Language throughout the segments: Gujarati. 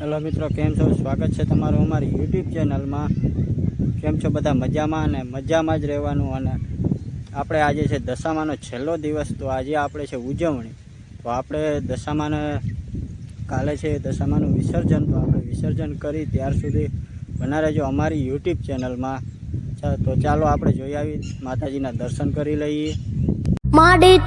હેલો મિત્રો, કેમ છો? સ્વાગત છે તમારું અમારી યુટ્યુબ ચેનલમાં. કેમ છો બધા? મજામાં અને મજામાં જ રહેવાનું અને આપણે આજે છે દશામાનો છેલ્લો દિવસ, તો આજે આપણે છે ઉજવણી. તો આપણે દશામાને, કાલે છે દશામાનું વિસર્જન, તો આપણે વિસર્જન કરી ત્યાર સુધી બના રહેજો અમારી યુટ્યુબ ચેનલમાં. તો ચાલો આપણે જોઈ આવી, માતાજીના દર્શન કરી લઈએ. માડી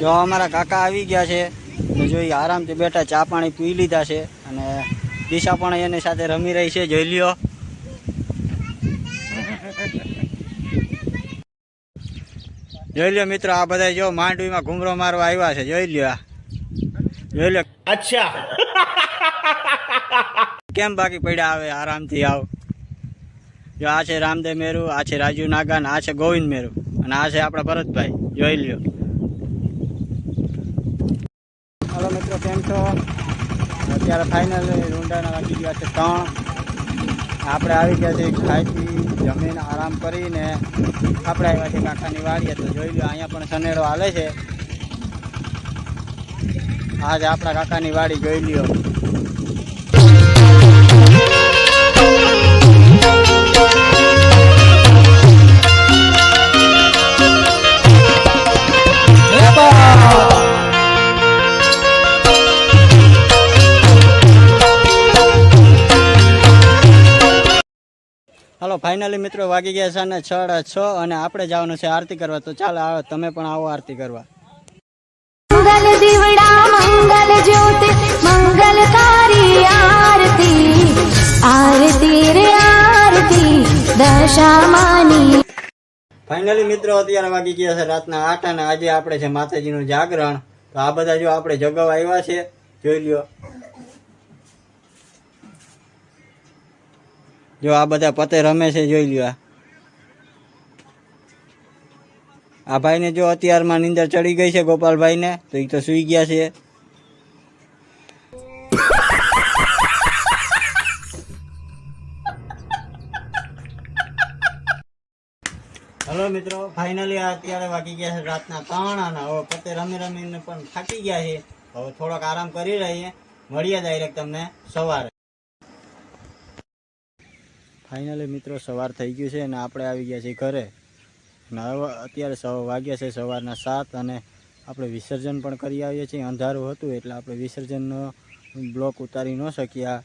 જો અમારા કાકા આવી ગયા છે તો જોઈ આરામથી બેઠા ચા પાણી પી લીધા છે અને દિશા પણ એની સાથે રમી રહી છે જોઈ લ્યો. જોઈ લ્યો મિત્રો આ બધા જો માંડવીમાં ઘૂમરો મારવા આવ્યા છે જોઈ લ્યો જોઈ લ્યો. અચ્છા. કેમ બાકી પડ્યા આવે આરામથી આવ? જો આ છે રામદેવ મેરુ આ છે રાજુ નાગાન આ છે ગોવિંદ મેરુ અને આ છે આપણા ભરતભાઈ જોઈ લ્યો. છો. અત્યારે ફાઇનલ રૂંડાના વાગી ગયા છે ત્રણ. આપણે આવી ગયા છે ખાઈથી, જમીન આરામ કરીને આપણે આવ્યા છે કાકાની વાડીએ. તો જોઈ લો અહીંયા પણ સનેડો હાલે છે. આજે આપણા કાકાની વાડી જોઈ લ્યો. હાલો ફાઇનલી મિત્રો વાગી ગયા છે અને છ છ અને આપણે જવાનું છે આરતી કરવા. તો ચાલો આવો તમે પણ આવો આરતી કરવા. મંગલ દીવડા મંગલ જ્યોતિ મંગલકારી આરતી. આરતી રે આરતી દશામાની. ફાઇનલી મિત્રો અત્યારે વાગી ગયા છે રાતના આઠ અને આજે આપણે છે માતાજીનું જાગરણ. તો આ બધા જો આપણે જગાવવા આવ્યા છે જોઈ લ્યો. જો આ બધા પતે રમે છે, જોઈ લ્યો આ. ભાઈને જો અત્યારમાં નીંદર ચડી ગઈ છે ગોપાલભાઈને, તો એ તો સૂઈ ગયા છે. હલો મિત્રો ફાઇનલી અત્યારે વાગી ગયા છે રાતના ત્રણ અને હવે પોતે રમી રમીને પણ થાકી ગયા છે. હવે થોડોક આરામ કરી રહીએ. મળીએ ડાયરેક્ટ તમને સવારે. ફાઇનલી મિત્રો, સવાર થઈ ગયું છે અને આપણે આવી ગયા છીએ ઘરે. અને અત્યારે સવા વાગ્યા છે, સવારના સાત અને આપણે વિસર્જન પણ કરી આવીએ છીએ. અંધારું હતું એટલે આપણે વિસર્જનનો બ્લોક ઉતારી ન શક્યા.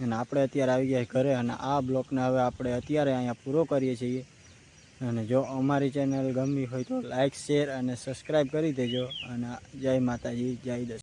અને આપણે અત્યારે આવી ગયા ઘરે અને આ બ્લોકને હવે આપણે અત્યારે અહીંયા પૂરો કરીએ છીએ. અને જો અમારી ચેનલ ગમી હોય તો લાઇક શેર અને સબસ્ક્રાઈબ કરી દેજો. અને જય માતાજી, જય દસ